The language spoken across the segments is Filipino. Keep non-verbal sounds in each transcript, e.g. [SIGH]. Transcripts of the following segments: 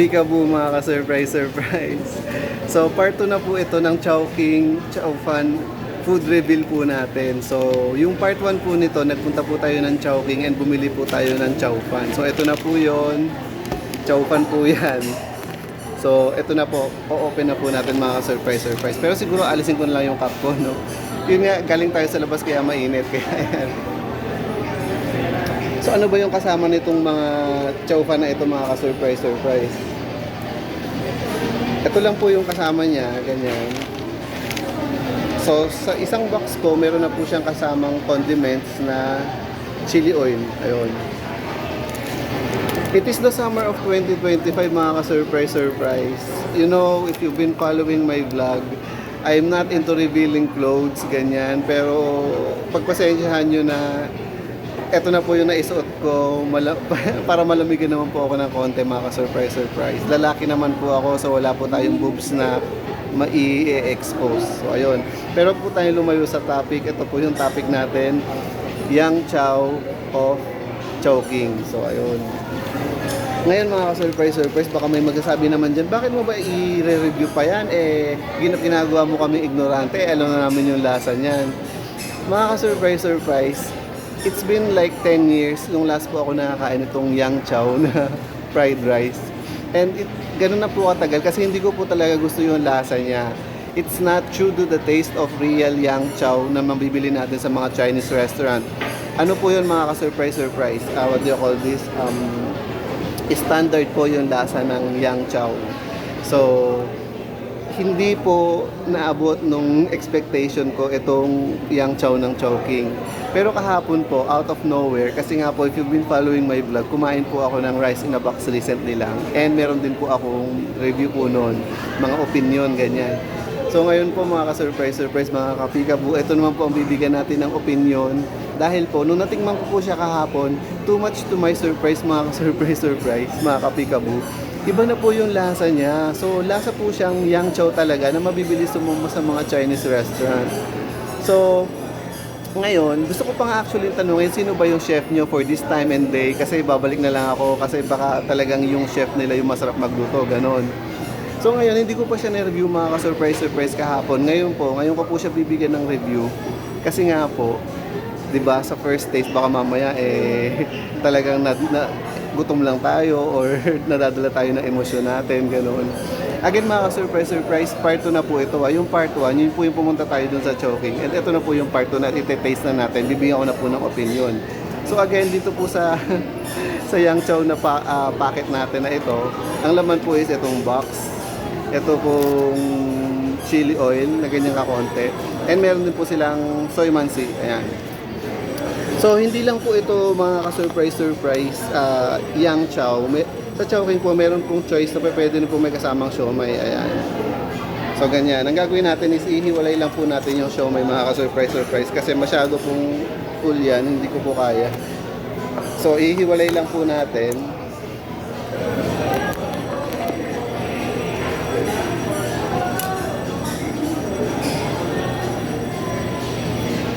Peekaboo mga ka-surprise, surprise. So, part 2 na po ito ng Chowking, Chow Fan food reveal po natin. So, yung part 1 po nito, nagpunta po tayo ng Chowking and bumili po tayo ng Chow Fan. So, ito na po yon Chow Fan po yan. So, ito na po. O-open na po natin mga ka-surprise, surprise. Pero siguro alisin ko na lang yung cup ko, no? Yun nga, galing tayo sa labas kaya mainit. Kaya yan. So ano ba yung kasama nitong mga chowfa na ito mga ka-surprise surprise? Ito lang po yung kasama niya, ganyan. So sa isang box ko, meron na po siyang kasamang condiments na chili oil. Ayun. It is the summer of 2025 mga ka-surprise surprise. You know, if you've been following my vlog, I'm not into revealing clothes, ganyan. Pero pagpasensyahan nyo na eto na po yung naisuot ko [LAUGHS] para malamigan naman po ako ng konti mga ka-surprise surprise. Lalaki naman po ako so wala po tayong boobs na mai-expose. So ayun. Pero po tayo lumayo sa topic. Ito po yung topic natin. Yang Chow of Chowking. So ayun. Ngayon mga ka-surprise surprise, baka may magsasabi naman dyan, bakit mo ba i-review pa yan? Eh, gin- ginagawa mo kami ignorante, eh, alam na namin yung lasa niyan. Mga ka-surprise surprise, it's been like 10 years nung last po ako nakakain itong Yang Chow na [LAUGHS] fried rice. And it, ganun na po katagal kasi hindi ko po talaga gusto yung lasa niya. It's not true to the taste of real Yang Chow na mabibili natin sa mga Chinese restaurant. Ano po yun mga ka-surprise surprise? Uh, what do you call this? Um, standard po yung lasa ng Yang Chow. So, hindi po naabot nung expectation ko itong Yang Chow ng Chowking. Pero kahapon po, out of nowhere, kasi nga po, if you've been following my vlog, kumain po ako ng rice in a box recently lang. And meron din po akong review po noon, mga opinion, ganyan. So ngayon po mga ka-surprise, surprise mga kapikabu, ito naman po ang bibigyan natin ng opinion. Dahil po, nung natingman ko po siya kahapon, too much to my surprise mga ka-surprise, [LAUGHS] surprise mga kapikabu. Iba na po yung lasa niya. So lasa po siyang yang chow talaga na mabibili sumuma sa mga Chinese restaurant. So, ngayon, gusto ko pa nga actually tanungin sino ba yung chef nyo for this time and day kasi babalik na lang ako kasi baka talagang yung chef nila yung masarap magluto, ganon. So ngayon, hindi ko pa siya na-review mga ka-surprise surprise kahapon. Ngayon po, ngayon ko po siya bibigyan ng review. Kasi nga po, 'di ba, sa first taste baka mamaya eh [LAUGHS] talagang na, na gutom lang tayo or [LAUGHS] nadadala tayo ng emosyon natin, ganoon. Again mga ka-surprise surprise, part 2 na po ito. ah. Yung part 1, yun po yung pumunta tayo dun sa choking. And ito na po yung part 2 na ite-taste na natin. Bibigyan ko na po ng opinion. So again, dito po sa [LAUGHS] sa Yang Chow na pa, ah, packet natin na ito, ang laman po is itong box. Ito pong chili oil na ganyan kakonte. And meron din po silang soy mansi. Ayan. So, hindi lang po ito mga ka-surprise surprise uh, Yang Chow. May, sa Chowking po, meron pong choice na pwede na po may kasamang siomay. Ayan. So, ganyan. Ang gagawin natin is ihiwalay lang po natin yung siomay mga ka-surprise surprise kasi masyado pong full yan. Hindi ko po kaya. So, ihiwalay lang po natin.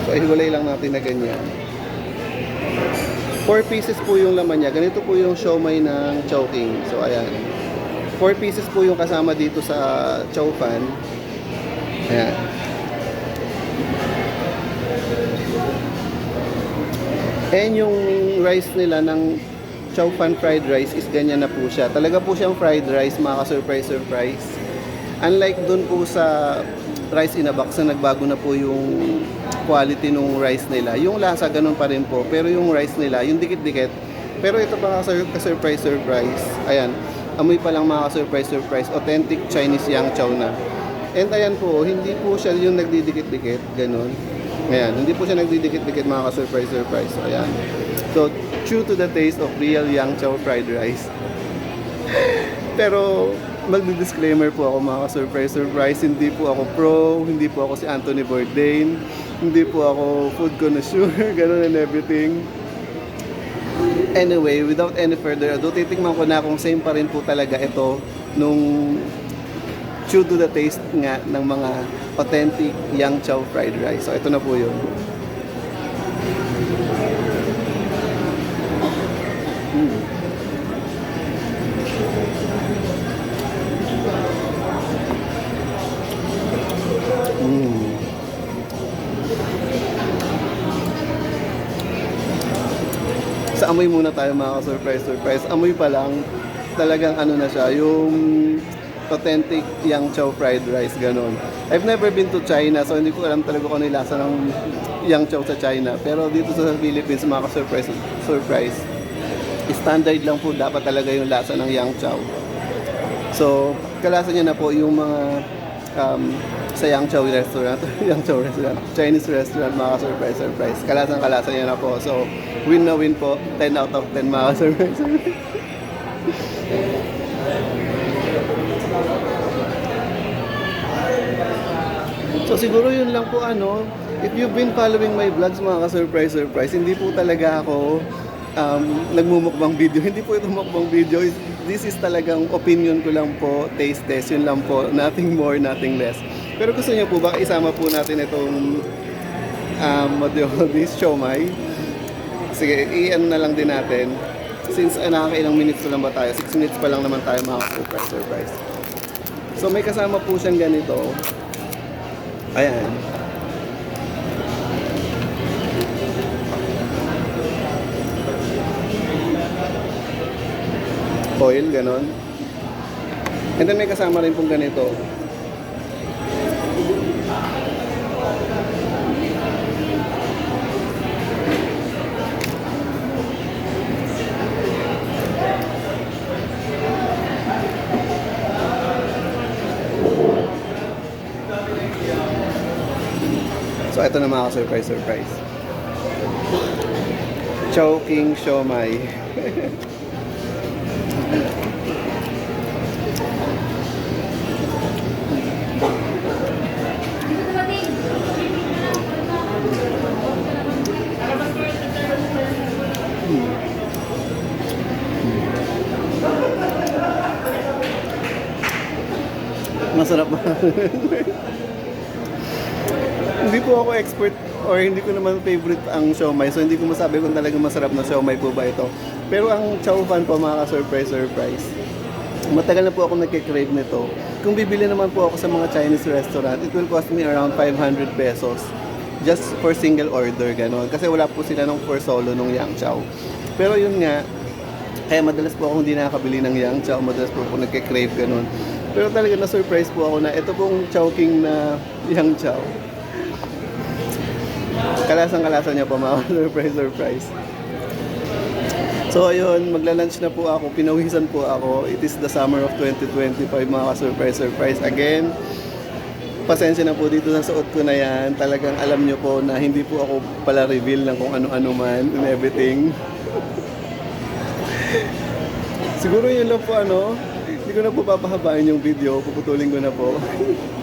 So, ihiwalay lang natin na ganyan. 4 pieces po yung laman niya. Ganito po yung siomay ng Chowking. So, ayan. 4 pieces po yung kasama dito sa chow fan. Ayan. And yung rice nila ng chow fan fried rice is ganyan na po siya. Talaga po siyang fried rice, mga ka-surprise surprise. Unlike dun po sa rice in a box na nagbago na po yung quality ng rice nila. Yung lasa ganun pa rin po, pero yung rice nila, yung dikit-dikit. Pero ito pa ka-surprise surprise. Ayan, amoy pa lang mga ka-surprise surprise. Authentic Chinese yang chow na. And ayan po, hindi po siya yung nagdidikit-dikit, ganun. Ayan, hindi po siya nagdidikit-dikit mga surprise. So, ayan. So, true to the taste of real yang chow fried rice. [LAUGHS] Pero magdi-disclaimer po ako mga ka-surprise surprise. Hindi po ako pro, hindi po ako si Anthony Bourdain, hindi po ako food connoisseur, [LAUGHS] ganun and everything. Anyway, without any further ado, titikman ko na kung same pa rin po talaga ito nung true to the taste nga ng mga authentic Yang Chow fried rice. So ito na po yun. Amoy muna tayo mga ka-surprise, surprise. Amoy pa lang, talagang ano na siya, yung authentic Yang Chow fried rice, ganon. I've never been to China, so hindi ko alam talaga kung ano yung lasa ng Yang Chow sa China. Pero dito sa Philippines, mga ka-surprise, surprise, standard lang po dapat talaga yung lasa ng Yang Chow. So, kalasa niya na po yung mga um, sa Yang Chow restaurant, [LAUGHS] Yang Chow restaurant, Chinese restaurant, mga surprise surprise. Kalasang kalasa niya na po. So, win na win po. 10 out of 10 mga [LAUGHS] surprise So siguro yun lang po ano, if you've been following my vlogs mga ka-surprise surprise, hindi po talaga ako um, nagmumukbang video. [LAUGHS] Hindi po ito mukbang video. This is talagang opinion ko lang po, taste test, yun lang po. [LAUGHS] Nothing more, nothing less. Pero gusto niyo po ba isama po natin itong um, this, siomay? Sige, i-ano na lang din natin. Since uh, nakakailang minutes pa lang ba tayo? 6 minutes pa lang naman tayo mga surprise surprise. So may kasama po siyang ganito. Ayan. Oil, ganon. And then may kasama rin pong ganito. So ito na mga surprise surprise. Choking siomay. [LAUGHS] Masarap [LAUGHS] po ako expert or hindi ko naman favorite ang siomay. So hindi ko masabi kung talagang masarap na siomay po ba ito. Pero ang chow fan po mga ka-surprise surprise. Matagal na po ako nagkikrave nito. Kung bibili naman po ako sa mga Chinese restaurant, it will cost me around 500 pesos just for single order ganon. Kasi wala po sila nung for solo nung yang chow. Pero yun nga, kaya madalas po ako hindi nakakabili ng yang chow, madalas po ako nagkikrave ganon. Pero talaga na-surprise po ako na ito pong chowking na yang chow kalasang kalasa niya po mga [LAUGHS] surprise surprise. So ayun, magla-lunch na po ako, pinawisan po ako. It is the summer of 2025 mga surprise surprise. Again, pasensya na po dito sa suot ko na yan. Talagang alam nyo po na hindi po ako pala reveal ng kung ano-ano man and everything. [LAUGHS] Siguro yun lang po ano, hindi ko na po papahabain yung video, puputulin ko na po. [LAUGHS]